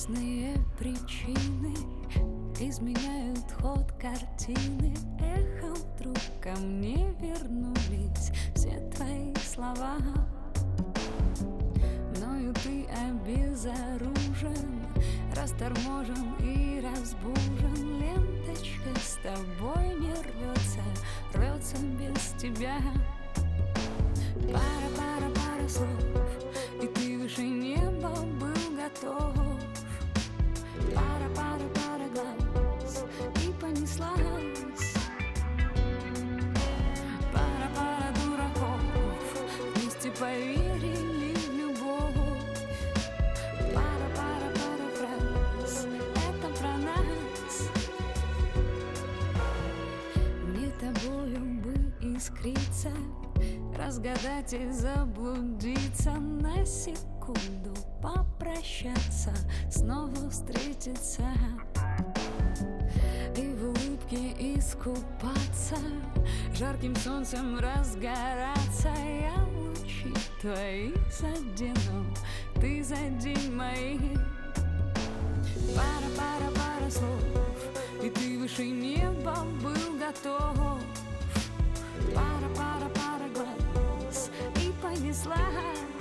Разные причины изменяют ход картины. Эхом вдруг ко мне вернулись все твои слова. Мною ты обезоружен, расторможен и разбужен. Ленточка с тобой не рвется, рвется без тебя бы искриться Разгадать и заблудиться На секунду попрощаться Снова встретиться И в улыбке искупаться Жарким солнцем разгораться. Я лучи твои задену Ты задень мои. Пара-пара-пара слов И ты выше неба был готов Пара-пара-пара глаз. И понеслась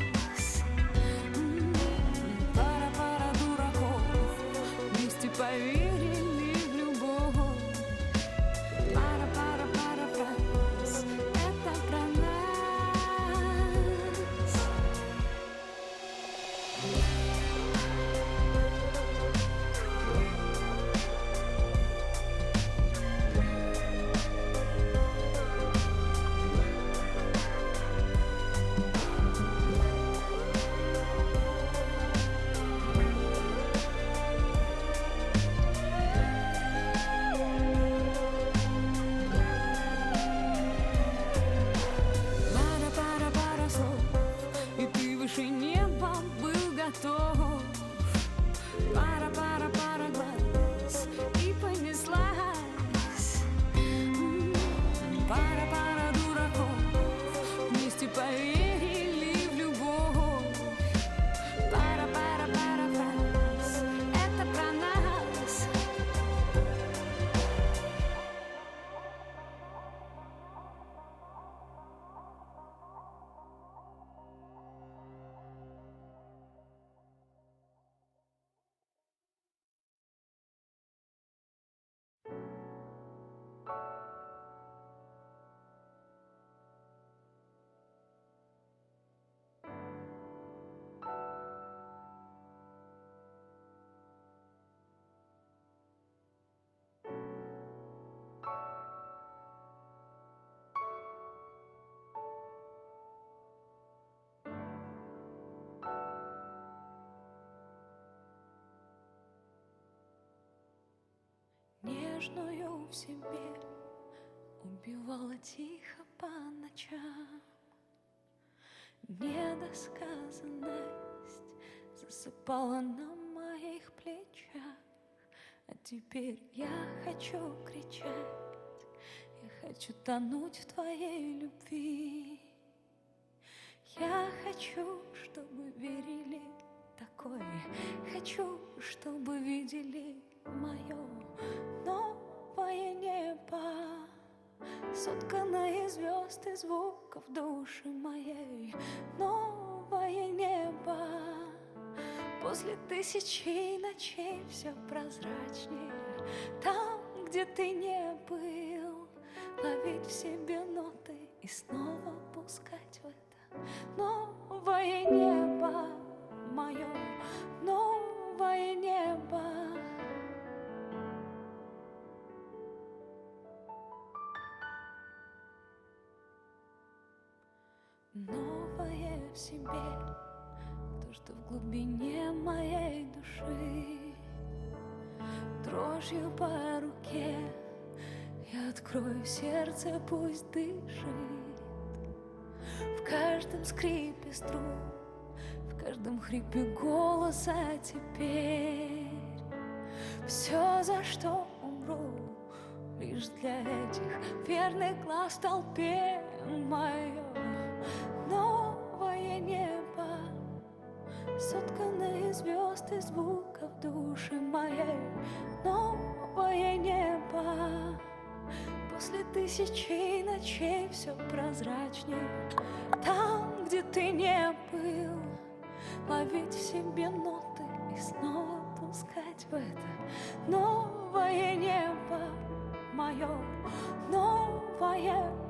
Нежную в себе Убивала тихо по ночам. Недосказанность Засыпала на моих плечах. А теперь я хочу кричать Я хочу тонуть в твоей любви Сотканное из звезд и звуков души моей. Новое небо. После тысячи ночей все прозрачнее. Там, где ты не был Ловить в себе ноты и снова пускать в это. Новое небо мое Новое небо себе То, что в глубине моей души. Дрожью по руке Я открою сердце, пусть дышит. В каждом скрипе струн В каждом хрипе голоса теперь. Все, за что умру Лишь для этих верных глаз толпе мое новое небо Сотканное из звезд и звуков души моей новое небо. После тысячи ночей все прозрачнее. Там, где ты не был, ловить в себе ноты и снова пускать в это новое небо мое, новое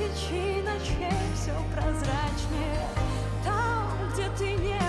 тысячи ночей все прозрачнее. Там, где ты не